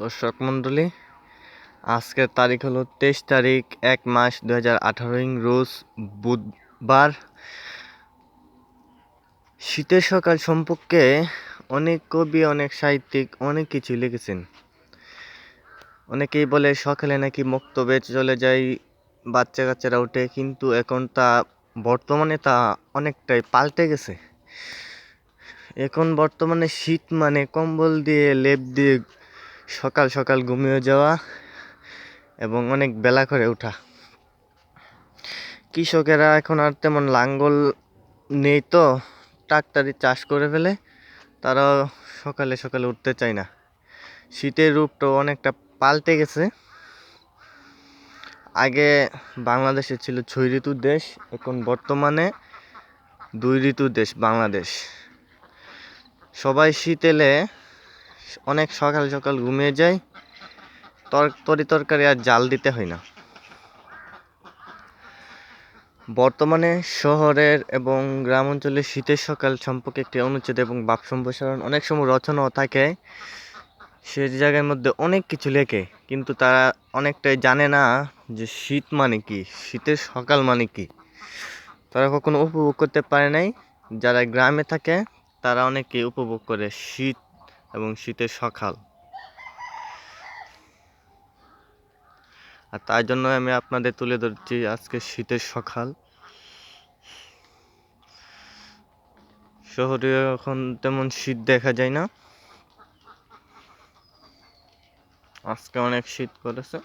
দর্শক মণ্ডলী, আজকের তারিখ হলো তেইশ তারিখ, এক মাস দু হাজার আঠারো রোজ বুধবার। শীতের সকাল সম্পর্কে অনেক কবি, অনেক সাহিত্যিক, অনেক কিছু লিখেছেন। অনেকেই বলে সকালে নাকি মক্তবে চলে যায় বাচ্চা কাচ্চারা ওঠে, কিন্তু এখন তা বর্তমানে তা অনেকটাই পাল্টে গেছে। এখন বর্তমানে শীত মানে কম্বল দিয়ে, লেপ দিয়ে সকাল সকাল ঘুমিয়ে যাওয়া এবং অনেক বেলা করে ওঠা কৃষকেরা এখন আর তেমন লাঙ্গল নেই তো ট্রাক্টারে চাষ করে ফেলে তারা সকালে সকালে উঠতে চায় না। শীতের রূপটাও অনেকটা পাল্টে গেছে। আগে বাংলাদেশে ছিল ছয় ঋতুর দেশ, এখন বর্তমানে দুই ঋতুর দেশ, বাংলাদেশ। সবাই শীত এলে অনেক সকাল সকাল ঘুমিয়ে তর, তরি তরকারি আর জাল দিতে হয় না। বর্তমানে শহরের এবং গ্রাম অঞ্চলে শীতের সকাল সম্পর্কে একটি অনুচ্ছেদ এবং বাপ সম্প্রসারণ অনেক সময় রচনাও থাকে। সে জায়গার মধ্যে অনেক কিছু লেখে, কিন্তু তারা অনেকটাই জানে না যে শীত মানে কি, শীতের সকাল মানে কি। তারা কখনো উপভোগ করতে পারে নাই। যারা গ্রামে থাকে, তারা অনেকে উপভোগ করে শীত এবং শীতের সকাল। আর তাই জন্য আমি আপনাদের তুলে ধরছি আজকে শীতের সকাল। শহরে এখন তেমন শীত দেখা যায় না। আজকে অনেক শীত করেছে